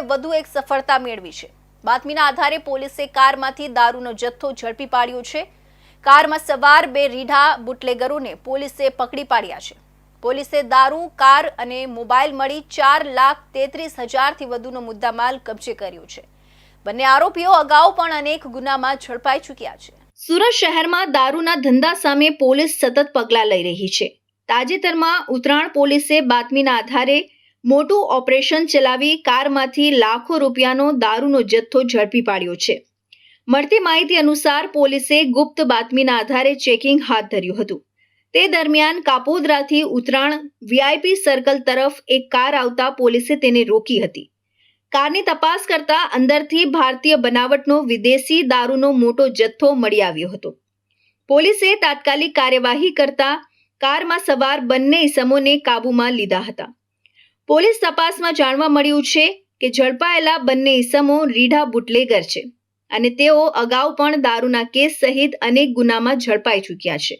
વધુ એક સફળતા મેળવી છે. બાતમીના આધારે પોલીસે કારમાંથી દારૂનો જથ્થો ઝડપી પાડ્યો છે. કારમાં સવાર બે રીઢા બુટલેગરોને પોલીસે પકડી પાડ્યા છે. પોલીસે દારૂ, કાર અને મોબાઈલ મળી ચાર લાખ તેત્રીસ હજારથી વધુનો મુદ્દામાલ કબજે કર્યો છે. બંને આરોપીઓ અગાઉ પણ અનેક ગુનામાં ઝડપાઈ ચૂક્યા છે. સુરત શહેરમાં દારૂના ધંધા સામે પોલીસ સતત પગલાં લઈ રહી છે. તાજેતરમાં ઉત્તરાયણ પોલીસે બાતમીના આધારે મોટું ઓપરેશન ચલાવી કારમાંથી લાખો રૂપિયાનો દારૂનો જથ્થો ઝડપી પાડ્યો છે. મળતી માહિતી અનુસાર પોલીસે ગુપ્ત બાતમીના આધારે ચેકિંગ હાથ ધર્યું હતું. તે દરમિયાન કાપોદરાથી ઉતરાણ વીઆઈપી સર્કલ તરફ એક કાર આવતા પોલીસે તેને રોકી હતી. કારની તપાસ કરતા અંદરથી ભારતીય બનાવટનો વિદેશી દારૂનો મોટો જથ્થો મળી આવ્યો હતો. પોલીસે તાત્કાલિક કાર્યવાહી કરતા કારમાં સવાર બંને ઇસમોને કાબૂમાં લીધા હતા. પોલીસ તપાસમાં જાણવા મળ્યું છે કે ઝડપાયેલા બંને ઇસમો રીઢા બુટલેગર છે અને તેઓ અગાઉ પણ દારૂના કેસ સહિત અનેક ગુનામાં ઝડપાઈ ચૂક્યા છે.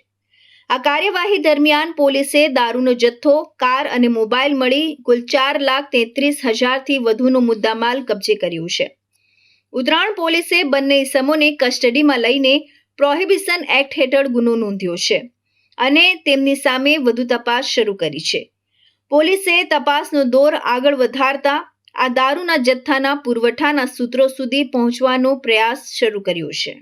આ કાર્યવાહી દરમિયાન પોલીસે દારૂનો જથ્થો, કાર અને મોબાઈલ મળી કુલ ચાર લાખ તેત્રીસ હજારથી વધુનો મુદ્દામાલ કબજે કર્યું છે. ઉત્તરાયણ પોલીસે બંને ઇસમોને કસ્ટડીમાં લઈને પ્રોહિબિશન એક્ટ હેઠળ ગુનો નોંધ્યો છે અને તેમની સામે વધુ તપાસ શરૂ કરી છે. પોલીસે તપાસનો દોર આગળ વધારતા આ દારૂના જથ્થાના પુરવઠાના સૂત્રો સુધી પહોંચવાનો પ્રયાસ શરૂ કર્યો છે.